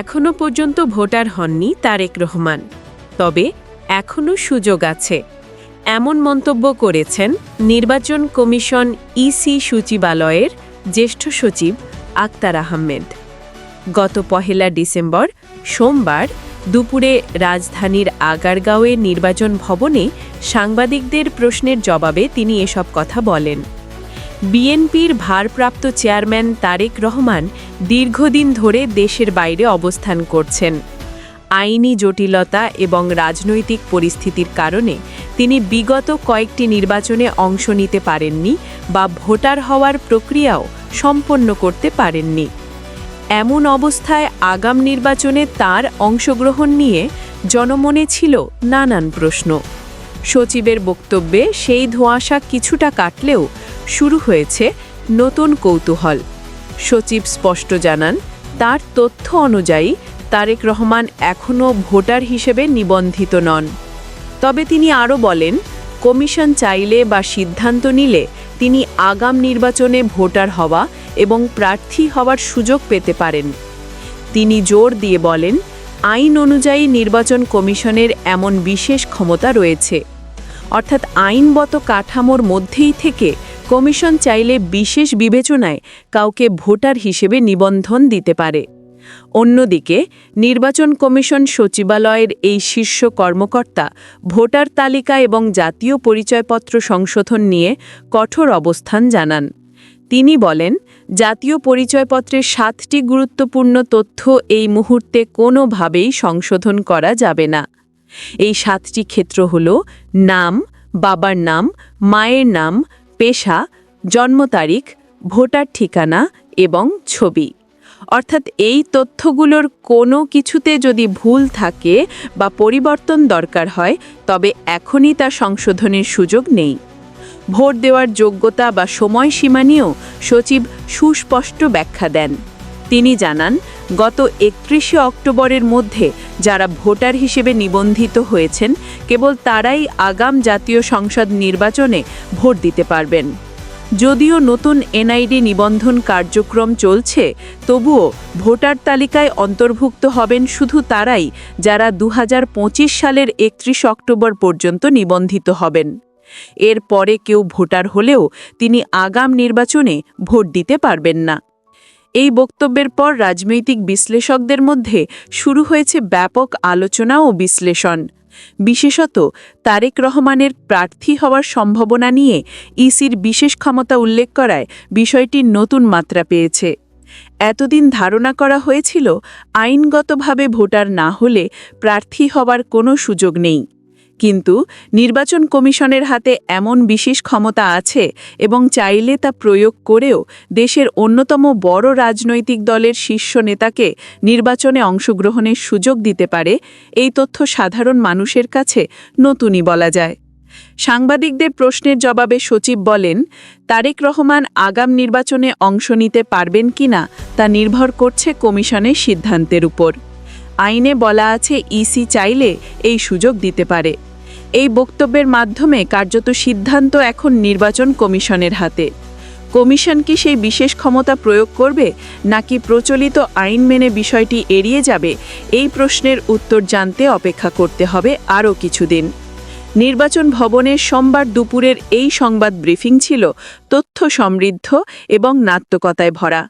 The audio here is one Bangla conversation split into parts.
এখনও পর্যন্ত ভোটার হননি তারেক রহমান। তবে এখনও সুযোগ আছে। এমন মন্তব্য করেছেন নির্বাচন কমিশন ইসি সচিবালয়ের জ্যেষ্ঠ সচিব আক্তার আহমেদ। গত পহেলা ডিসেম্বর সোমবার দুপুরে রাজধানীর আগারগাঁওয়ে নির্বাচন ভবনে সাংবাদিকদের প্রশ্নের জবাবে তিনি এসব কথা বলেন। বিএনপির ভারপ্রাপ্ত চেয়ারম্যান তারেক রহমান দীর্ঘদিন ধরে দেশের বাইরে অবস্থান করছেন। আইনি জটিলতা এবং রাজনৈতিক পরিস্থিতির কারণে তিনি বিগত কয়েকটি নির্বাচনে অংশ নিতে পারেননি বা ভোটার হওয়ার প্রক্রিয়াও সম্পন্ন করতে পারেননি। এমন অবস্থায় আগাম নির্বাচনে তার অংশগ্রহণ নিয়ে জনমনে ছিল নানান প্রশ্ন। সচিবের বক্তব্যে সেই ধোঁয়াশা কিছুটা কাটলেও শুরু হয়েছে নতুন কৌতূহল। সচিব স্পষ্ট জানান, তার তথ্য অনুযায়ী তারেক রহমান এখনও ভোটার হিসেবে নিবন্ধিত নন। তবে তিনি আরও বলেন, কমিশন চাইলে বা সিদ্ধান্ত নিলে তিনি আগাম নির্বাচনে ভোটার হওয়া এবং প্রার্থী হওয়ার সুযোগ পেতে পারেন। তিনি জোর দিয়ে বলেন, আইন অনুযায়ী নির্বাচন কমিশনের এমন বিশেষ ক্ষমতা রয়েছে। অর্থাৎ আইনগত কাঠামোর মধ্যেই থেকে কমিশন চাইলে বিশেষ বিবেচনায় কাউকে ভোটার হিসেবে নিবন্ধন দিতে পারে। অন্যদিকে, নির্বাচন কমিশন সচিবালয়ের এই শীর্ষ কর্মকর্তা ভোটার তালিকা এবং জাতীয় পরিচয়পত্র সংশোধন নিয়ে কঠোর অবস্থান জানান। তিনি বলেন, জাতীয় পরিচয়পত্রের সাতটি গুরুত্বপূর্ণ তথ্য এই মুহূর্তে কোনোভাবেই সংশোধন করা যাবে না। এই সাতটি ক্ষেত্র হল নাম, বাবার নাম, মায়ের নাম পেশা, জন্ম তারিখ, ভোটার ঠিকানা এবং ছবি। অর্থাৎ এই তথ্যগুলোর কোনো কিছুতে যদি ভুল থাকে বা পরিবর্তন দরকার হয়, তবে এখনই তা সংশোধনের সুযোগ নেই। ভোট দেওয়ার যোগ্যতা বা সময়সীমা নিয়েও সচিব সুস্পষ্ট ব্যাখ্যা দেন। তিনি জানান, গত একত্রিশে অক্টোবরের মধ্যে যারা ভোটার হিসেবে নিবন্ধিত হয়েছেন, কেবল তারাই আগাম জাতীয় সংসদ নির্বাচনে ভোট দিতে পারবেন। যদিও নতুন এনআইডি নিবন্ধন কার্যক্রম চলছে, তবুও ভোটার তালিকায় অন্তর্ভুক্ত হবেন শুধু তারাই যারা দু হাজার পঁচিশ সালের একত্রিশ অক্টোবর পর্যন্ত নিবন্ধিত হবেন। এর পরে কেউ ভোটার হলেও তিনি আগাম নির্বাচনে ভোট দিতে পারবেন না। এই বক্তব্যের পর রাজনৈতিক বিশ্লেষকদের মধ্যে শুরু হয়েছে ব্যাপক আলোচনা ও বিশ্লেষণ। বিশেষত তারেক রহমানের প্রার্থী হওয়ার সম্ভাবনা নিয়ে ইসির বিশেষ ক্ষমতা উল্লেখ করায় বিষয়টি নতুন মাত্রা পেয়েছে। এতদিন ধারণা করা হয়েছিল আইনগতভাবে ভোটার না হলে প্রার্থী হওয়ার কোনো সুযোগ নেই। কিন্তু নির্বাচন কমিশনের হাতে এমন বিশেষ ক্ষমতা আছে এবং চাইলে তা প্রয়োগ করেও দেশের অন্যতম বড় রাজনৈতিক দলের শীর্ষ নেতাকে নির্বাচনে অংশগ্রহণের সুযোগ দিতে পারে, এই তথ্য সাধারণ মানুষের কাছে নতুনই বলা যায়। সাংবাদিকদের প্রশ্নের জবাবে সচিব বলেন, তারেক রহমান আগাম নির্বাচনে অংশ নিতে পারবেন কিনা তা নির্ভর করছে কমিশনের সিদ্ধান্তের উপর। আইনে বলা আছে, ইসি চাইলে এই সুযোগ দিতে পারে। এই বক্তব্যের মাধ্যমে কার্যত সিদ্ধান্ত এখন নির্বাচন কমিশনের হাতে। কমিশন কি সেই বিশেষ ক্ষমতা প্রয়োগ করবে, নাকি প্রচলিত আইন মেনে বিষয়টি এড়িয়ে যাবে, এই প্রশ্নের উত্তর জানতে অপেক্ষা করতে হবে আরও কিছুদিন। নির্বাচন ভবনের সোমবার দুপুরের এই সংবাদ ব্রিফিং ছিল, তথ্য সমৃদ্ধ এবং নাট্যকতায় ভরা।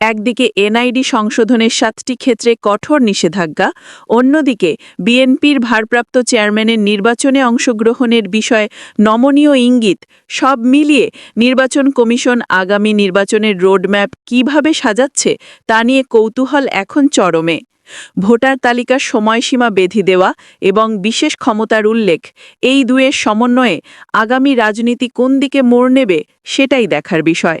একদিকে এনআইডি সংশোধনের সাতটি ক্ষেত্রে কঠোর নিষেধাজ্ঞা, অন্যদিকে বিএনপির ভারপ্রাপ্ত চেয়ারম্যানের নির্বাচনে অংশগ্রহণের বিষয়ে নমনীয় ইঙ্গিত, সব মিলিয়ে নির্বাচন কমিশন আগামী নির্বাচনের রোডম্যাপ কীভাবে সাজাচ্ছে তা নিয়ে কৌতূহল এখন চরমে। ভোটার তালিকার সময়সীমা বেঁধে দেওয়া এবং বিশেষ ক্ষমতার উল্লেখ, এই দুয়ের সমন্বয়ে আগামী রাজনীতি কোন দিকে মোড় নেবে সেটাই দেখার বিষয়।